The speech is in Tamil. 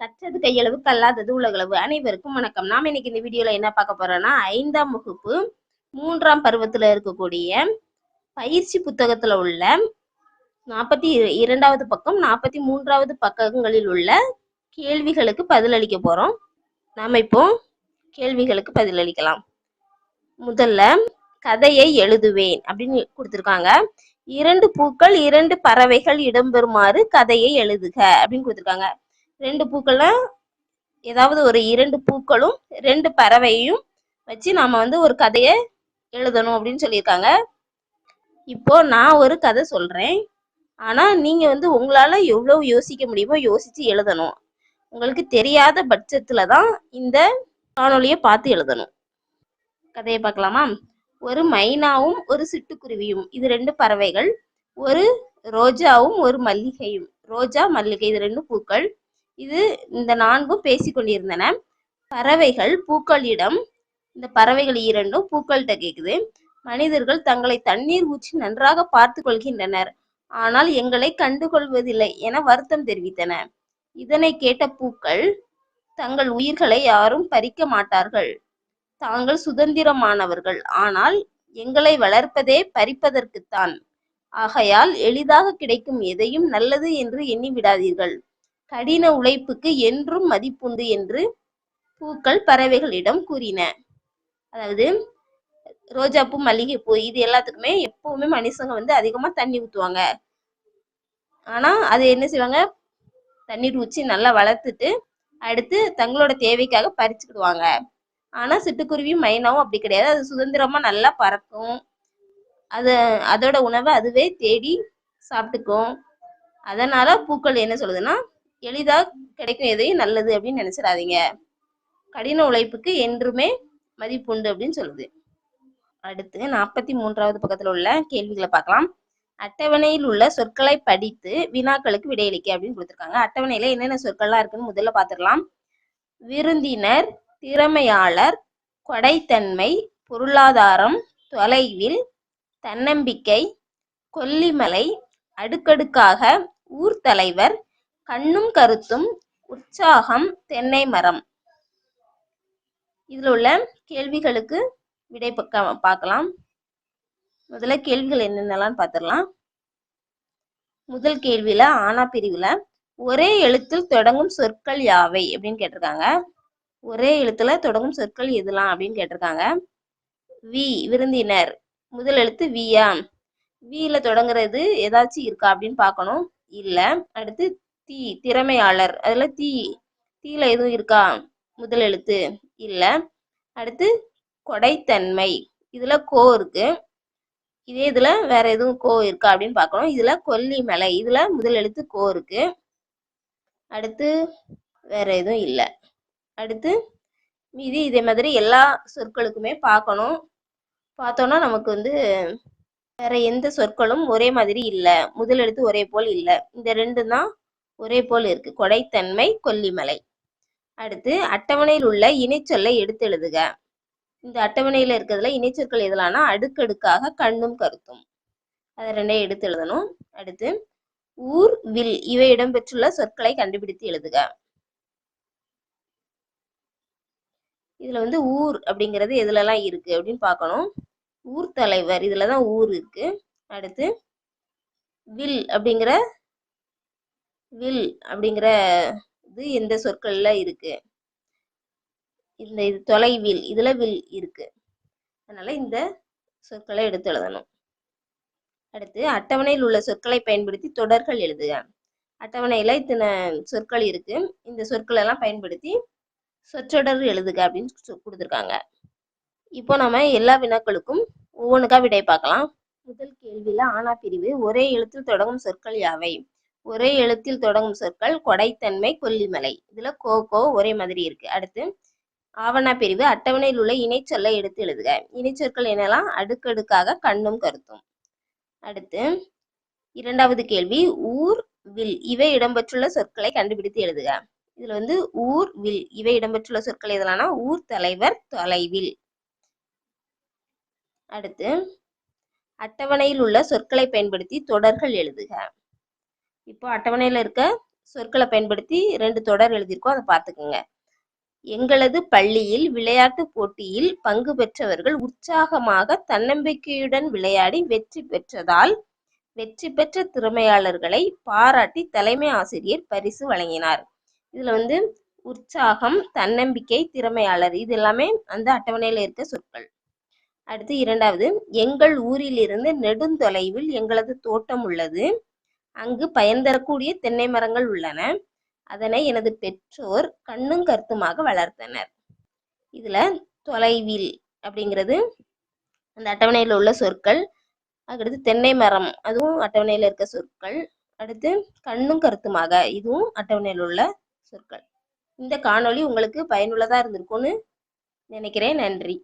கற்றது கையளவு கல்லாதது உலகளவு அனைவருக்கும் வணக்கம். நாம் இன்னைக்கு இந்த வீடியோல என்ன பார்க்க போறோம்னா ஐந்தாம் வகுப்பு மூன்றாம் பருவத்துல இருக்கக்கூடிய பயிற்சி புத்தகத்துல உள்ள நாற்பத்தி இரண்டாவது பக்கம் நாற்பத்தி மூன்றாவது பக்கங்களில் உள்ள கேள்விகளுக்கு பதிலளிக்க போறோம். நாம இப்போ கேள்விகளுக்கு பதிலளிக்கலாம். முதல்ல கதையை எழுதுவேன் அப்படின்னு கொடுத்துருக்காங்க. இரண்டு பூக்கள் இரண்டு பறவைகள் இடம்பெறுமாறு கதையை எழுதுக அப்படின்னு கொடுத்துருக்காங்க. ரெண்டு பூக்களை ஏதாவது ஒரு இரண்டு பூக்களும் ரெண்டு பறவையும் வச்சு நாம வந்து ஒரு கதையை எழுதணும் அப்படின்னு சொல்லியிருக்காங்க. இப்போ நான் ஒரு கதை சொல்றேன். ஆனா நீங்க வந்து உங்களால எவ்வளவு யோசிக்க முடியுமோ யோசிச்சு எழுதணும். உங்களுக்கு தெரியாத பட்சத்துல தான் இந்த காணொலியை பார்த்து எழுதணும். கதையை பார்க்கலாமா? ஒரு மைனாவும் ஒரு சிட்டுக்குருவியும் இது ரெண்டு பறவைகள். ஒரு ரோஜாவும் ஒரு மல்லிகையும். ரோஜா மல்லிகை இது ரெண்டு பூக்கள். இது இந்த நான்கும் பேசிக்கொண்டிருந்தன பறவைகள் பூக்களிடம் இந்த பறவைகள் இரண்டும் பூக்கள்கிட்ட கேக்குது மனிதர்கள் தங்களை தண்ணீர் ஊற்றி நன்றாக பார்த்து கொள்கின்றனர். ஆனால் எங்களை கண்டுகொள்வதில்லை என வருத்தம் தெரிவித்தன. இதனை கேட்ட பூக்கள் தங்கள் உயிர்களை யாரும் பறிக்க மாட்டார்கள். தாங்கள் சுதந்திரமானவர்கள். ஆனால் எங்களை வளர்ப்பதே பறிப்பதற்குத்தான். ஆகையால் எளிதாக கிடைக்கும் எதையும் நல்லது என்று எண்ணி விடாதீர்கள். கடின உழைப்புக்கு என்றும் மதிப்புண்டு என்று பூக்கள் பறவைகளிடம் கூறின. அதாவது ரோஜாப்பூ மல்லிகைப்பூ இது எல்லாத்துக்குமே எப்பவுமே மனுஷங்க வந்து அதிகமா தண்ணி ஊற்றுவாங்க ஆனா அது என்ன செய்வாங்க? தண்ணீர் ஊற்றி நல்லா வளர்த்துட்டு அடுத்து தங்களோட தேவைக்காக பறிச்சுக்கிடுவாங்க. ஆனா சிட்டுக்குருவியும் மைனாவும் அப்படி கிடையாது. அது சுதந்திரமா நல்லா பறக்கும். அது அதோட உணவை அதுவே தேடி சாப்பிட்டுக்கும். அதனால பூக்கள் என்ன சொல்லுதுன்னா எளிதாக கிடைக்கும் எதையும் நல்லது அப்படின்னு நினைச்சிடாதீங்க. கடின உழைப்புக்கு என்றுமே மதிப்புண்டு அப்படின்னு சொல்லுது. அடுத்து நாற்பத்தி மூன்றாவது பக்கத்தில் உள்ள கேள்விகளை பார்க்கலாம். அட்டவணையில் உள்ள சொற்களை படித்து வினாக்களுக்கு விடையளிக்க அப்படின்னு கொடுத்துருக்காங்க. அட்டவணையில என்னென்ன சொற்கள்லாம் இருக்குன்னு முதல்ல பார்த்துடலாம். விருந்தினர் திறமையாளர் கொடைத்தன்மை பொருளாதாரம் தொலைவில் தன்னம்பிக்கை கொல்லிமலை அடுக்கடுக்காக ஊர் தலைவர் கண்ணும் கருத்தும் உற்சாகம் தென்னை மரம். இதுல உள்ள கேள்விகளுக்கு விடை பக்க பார்க்கலாம். முதல்ல கேள்விகள் என்னென்னலாம் பார்த்துடலாம். முதல் கேள்வியில ஆனா பிரிவுல ஒரே எழுத்தில் தொடங்கும் சொற்கள் யாவை அப்படின்னு கேட்டிருக்காங்க. ஒரே எழுத்துல தொடங்கும் சொற்கள் எதுலாம் அப்படின்னு கேட்டிருக்காங்க. வி விருந்தினர். முதல் எழுத்து வியா. வியில தொடங்குறது ஏதாச்சும் இருக்கா அப்படின்னு பார்க்கணும். இல்ல அடுத்து தீ திறமையாளர். அதில் தீ தீல எதுவும் இருக்கா? முதல் எழுத்து. இல்லை. அடுத்து கொடைத்தன்மை. இதில் கோ இருக்கு. இதே இதில் வேற எதுவும் கோ இருக்கா அப்படின்னு பார்க்கணும். இதில் கொல்லிமலை. இதில் முதல் எழுத்து கோ இருக்கு. அடுத்து வேற எதுவும் இல்லை. அடுத்து மீதி இதே மாதிரி எல்லா சொற்களுக்குமே பார்க்கணும். பார்த்தோன்னா நமக்கு வந்து வேற எந்த சொற்களும் ஒரே மாதிரி இல்லை. முதல் எழுத்து ஒரே போல் இல்லை. இந்த ரெண்டு தான் ஒரே போல் இருக்கு. கொடைத்தன்மை கொல்லிமலை. அடுத்து அட்டவணையில் உள்ள இணைச்சொல்லை எடுத்து எழுதுக. இந்த அட்டவணையில இருக்கிறதுல இணைச்சொற்கள் எதுலாம்னா அடுக்கடுக்காக கண்ணும் கருத்தும். அதை ரெண்டையும் எடுத்து எழுதணும். அடுத்து ஊர் வில் இவை இடம்பெற்றுள்ள சொற்களை கண்டுபிடித்து எழுதுக. இதுல வந்து ஊர் அப்படிங்கிறது எதுலலாம் இருக்கு அப்படின்னு பார்க்கணும். ஊர் தலைவர் இதுலதான் ஊர் இருக்கு. அடுத்து வில் அப்படிங்கிற வில் அப்படிங்கிற இது இந்த சொற்கள்ல இருக்கு. இந்த இது தொலைவில் இதுல வில் இருக்கு. அதனால இந்த சொற்களை எடுத்து எழுதணும். அடுத்து அட்டவணையில் உள்ள சொற்களை பயன்படுத்தி தொடர்கள் எழுதுக. அட்டவணையில இத்தனை சொற்கள் இருக்கு. இந்த சொற்கள் எல்லாம் பயன்படுத்தி சொற்றொடர் எழுதுக அப்படின்னு சொ- இப்போ நம்ம எல்லா வினாக்களுக்கும் ஒவ்வொன்றுக்கா விடை பார்க்கலாம். முதல் கேள்வியில ஆனா பிரிவு ஒரே எழுத்தில் தொடங்கும் சொற்கள் யாவை? ஒரே எழுத்தில் தொடங்கும் சொற்கள் கொடைத்தன்மை கொல்லிமலை. இதுல கோ கோ ஒரே மாதிரி இருக்கு. அடுத்து ஆவணா பிரிவு அட்டவணையில் உள்ள இணைச்சொல்லை எடுத்து எழுதுக. இணைச்சொற்கள் என்னெல்லாம்? அடுக்கடுக்காக கண்ணும் கருத்தும். அடுத்து இரண்டாவது கேள்வி ஊர் வில் இவை இடம்பெற்றுள்ள சொற்களை கண்டுபிடித்து எழுதுக. இதுல வந்து ஊர் வில் இவை இடம்பெற்றுள்ள சொற்கள் எதெல்லாம்னா ஊர் தலைவர் தொலைவில். அடுத்து அட்டவணையில் உள்ள சொற்களை பயன்படுத்தி தொடர்கள் எழுதுக. இப்போ அட்டவணையில இருக்க சொற்களை பயன்படுத்தி ரெண்டு தொடர் எழுதியிருக்கோம். அதை பார்த்துக்குங்க. எங்களது பள்ளியில் விளையாட்டு போட்டியில் பங்கு பெற்றவர்கள் உற்சாகமாக தன்னம்பிக்கையுடன் விளையாடி வெற்றி பெற்றதால் வெற்றி பெற்ற திறமையாளர்களை பாராட்டி தலைமை ஆசிரியர் பரிசு வழங்கினார். இதுல வந்து உற்சாகம் தன்னம்பிக்கை திறமையாளர் இது எல்லாமே அந்த அட்டவணையில இருக்க சொற்கள். அடுத்து இரண்டாவது எங்கள் ஊரிலிருந்து நெடுந்தொலைவில் எங்களது தோட்டம் உள்ளது. அங்கு பயன் தரக்கூடிய தென்னை மரங்கள் உள்ளன. அதனை எனது பெற்றோர் கண்ணும் கருத்துமாக வளர்த்தனர். இதுல தொலைவில் அப்படிங்கிறது அந்த அட்டவணையில் உள்ள சொற்கள் அதுக்கடுத்து தென்னை மரம் அதுவும் அட்டவணையில் இருக்க சொற்கள் அடுத்து கண்ணும் கருத்துமாக இதுவும் அட்டவணையில் உள்ள சொற்கள். இந்த காணொளி உங்களுக்கு பயனுள்ளதாக இருந்திருக்கும்னு நினைக்கிறேன். நன்றி.